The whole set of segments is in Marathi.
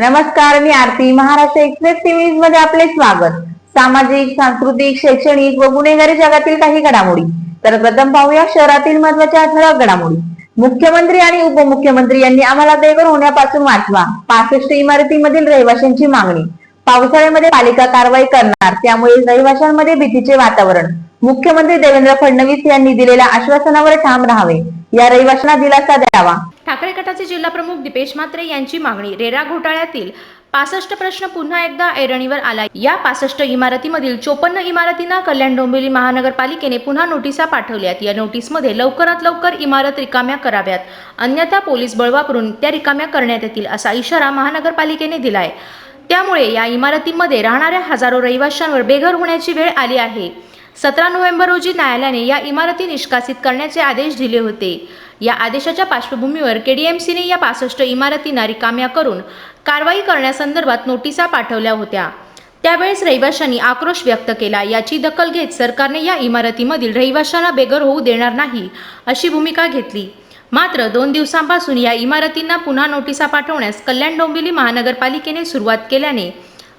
नमस्कार मी आरती. महाराष्ट्र एक्सप्रेस टीव्ही मध्ये आपले स्वागत. सामाजिक सांस्कृतिक शैक्षणिक व गुन्हेगारी जगातील काही घडामोडी. तर प्रथम पाहूया शहरातील महत्त्वाच्या ठळक घडामोडी. मुख्यमंत्री आणि उपमुख्यमंत्री यांनी आम्हाला बेघर होण्यापासून वाचवा पासष्ट इमारतीमधील रहिवाशांची मागणी. पावसाळ्यामध्ये पालिका कारवाई करणार त्यामुळे रहिवाशांमध्ये भीतीचे वातावरण. मुख्यमंत्री देवेंद्र फडणवीस यांनी दिलेल्या आश्वासनावर ठाम राहावे. या रहिवाशांना दिलासा द्यावा. ठाकरे गटाचे जिल्हाप्रमुख दीपेश म्हात्रे यांची मागणी. रेरा घोटाळ्यातील पासष्ट प्रश्न पुन्हा एकदा ऐरणीवर आला या पासष्ट इमारतीमधील चोपन्न इमारतींना कल्याण डोंबिवली महानगरपालिकेने पुन्हा नोटिसा पाठवल्यात. या नोटीसमध्ये लवकरात लवकर इमारत रिकाम्या कराव्यात. अन्यथा पोलीस बळ वापरून त्या रिकाम्या करण्यात येतील असा इशारा महानगरपालिकेने दिलाय. त्यामुळे या इमारतींमध्ये राहणाऱ्या हजारो रहिवाशांवर बेघर होण्याची वेळ आली आहे. सतरा नोव्हेंबर रोजी न्यायालयाने या इमारती निष्कासित करण्याचे आदेश दिले होते. या आदेशाच्या पार्श्वभूमीवर केडीएमसीने या पासष्ट इमारतींना रिकाम्या करून कारवाई करण्यासंदर्भात नोटिसा पाठवल्या होत्या. त्यावेळेस रहिवाशांनी आक्रोश व्यक्त केला. याची दखल घेत सरकारने या इमारतीमधील रहिवाशांना बेघर होऊ देणार नाही अशी भूमिका घेतली. मात्र दोन दिवसांपासून या इमारतींना पुन्हा नोटिसा पाठवण्यास कल्याण डोंबिवली महानगरपालिकेने सुरुवात केल्याने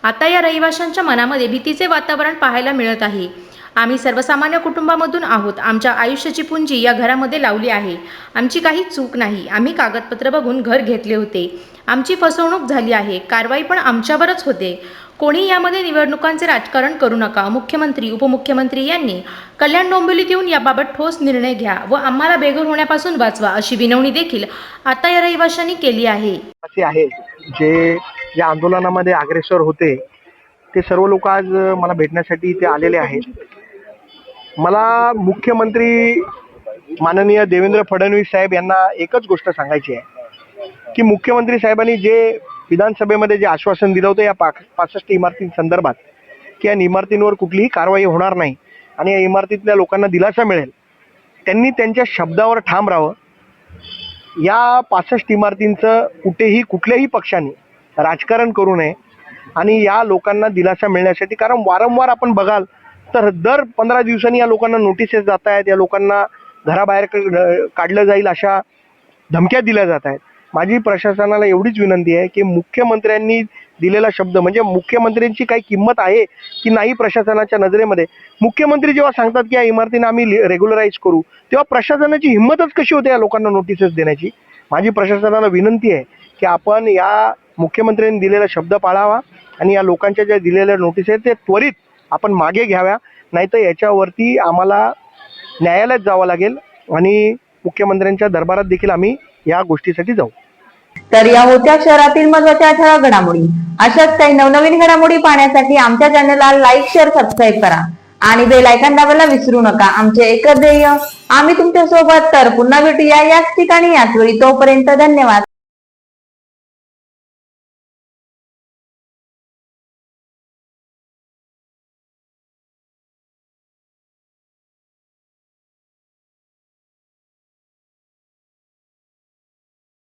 आता या रहिवाशांच्या मनामध्ये भीतीचे वातावरण पाहायला मिळत आहे. आम्ही सर्वसामान्य कुटुंबामधून आहोत. आमच्या आयुष्याची पुंजी या घरामध्ये लावली आहे. आमची काही चूक नाही. आम्ही कागदपत्र बघून घर घेतले होते. आमची फसवणूक झाली आहे. कारवाई पण आमच्यावरच होते. कोणी यामध्ये निवडणुकांचे राजकारण करू नका. मुख्यमंत्री उपमुख्यमंत्री यांनी कल्याण डोंबिवलीत येऊन याबाबत ठोस निर्णय घ्या व आम्हाला बेघर होण्यापासून वाचवा अशी विनवणी देखील आता या रहिवाशांनी केली आहे. असे आहेत जे या आंदोलनामध्ये अग्रेसर होते. ते सर्व लोक आज मला भेटण्यासाठी इथे आलेले आहेत. मला मुख्यमंत्री माननीय देवेंद्र फडणवीस साहेब यांना एकच गोष्ट सांगायची आहे की मुख्यमंत्री साहेबांनी जे विधानसभेमध्ये जे आश्वासन दिलं होतं या पा पासष्ट इमारतींसंदर्भात की या इमारतींवर कुठलीही कारवाई होणार नाही आणि या इमारतीतल्या लोकांना दिलासा मिळेल त्यांनी त्यांच्या शब्दावर ठाम राहावं. या पासष्ट इमारतींचं कुठेही कुठल्याही पक्षाने राजकारण करू नये आणि या लोकांना दिलासा मिळण्यासाठी कारण वारंवार आपण बघाल तर दर पंधरा दिवसांनी या लोकांना नोटिसेस जात आहेत या लोकांना घराबाहेर काढलं जाईल अशा धमक्या दिल्या जात आहेत. माझी प्रशासनाला एवढीच विनंती आहे की मुख्यमंत्र्यांनी दिलेला शब्द म्हणजे मुख्यमंत्र्यांची काही किंमत आहे की नाही प्रशासनाच्या नजरेमध्ये? मुख्यमंत्री जेव्हा सांगतात की या इमारतीनं आम्ही रेग्युलराईज करू तेव्हा प्रशासनाची हिंमतच कशी होते या लोकांना नोटिसेस देण्याची? माझी प्रशासनाला विनंती आहे की आपण या मुख्यमंत्र्यांनी दिलेला शब्द पाळावा आणि या लोकांच्या ज्या दिलेल्या नोटीस आहेत ते त्वरित आपण मागे घ्याव्या. नाहीतर याच्यावरती आम्हाला न्यायालयात जावं लागेल आणि मुख्यमंत्र्यांच्या दरबारात देखील आम्ही या गोष्टीसाठी जाऊ. तर या होत्या शहरातील महत्त्वाच्या ठळक घडामोडी अशाच काही नवनवीन घडामोडी पाहण्यासाठी आमच्या चॅनलला लाईक शेअर सबस्क्राईब करा. आणि बेल आयकॉन दाबायला विसरू नका. आमचे एकच ध्येय आम्ही तुमच्यासोबत तर पुन्हा भेटूया याच ठिकाणी. याच वेळी तोपर्यंत धन्यवाद.